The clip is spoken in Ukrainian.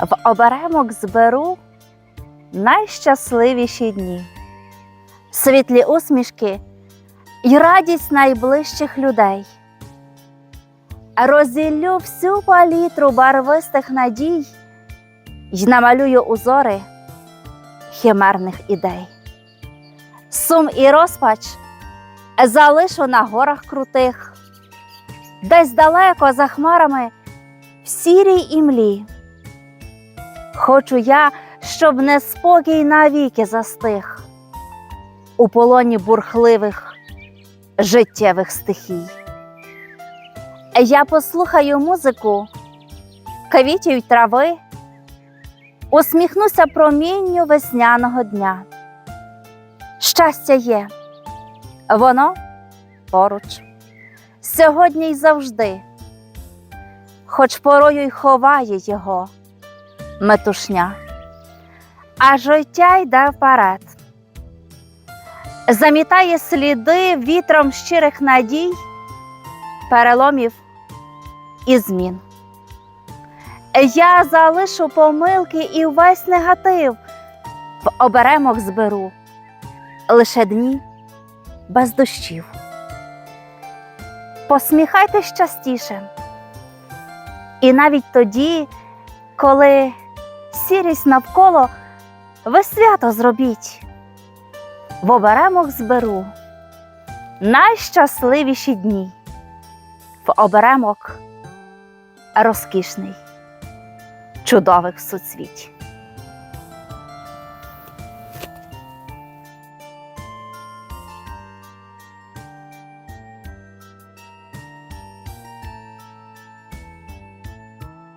В оберемок зберу найщасливіші дні, світлі усмішки і радість найближчих людей. Розділю всю палітру барвистих надій й намалюю узори химерних ідей. Сум і розпач залишу на горах крутих, десь далеко за хмарами в сірій імлі. Хочу я, щоб неспокій навіки застиг у полоні бурхливих життєвих стихій. Я послухаю музику квітів й трави, усміхнуся промінню весняного дня. Щастя є, воно поруч, сьогодні й завжди, хоч порою й ховає його метушня, а життя йде вперед, замітає сліди вітром щирих надій, переломів і змін. Я залишу помилки і весь негатив в оберемок зберу лише дні без дощів. Посміхайтесь частіше. І навіть тоді, коли сірість навколо, ви свято зробіть. В оберемок зберу найщасливіші дні. В оберемок розкішний, чудових суцвіть.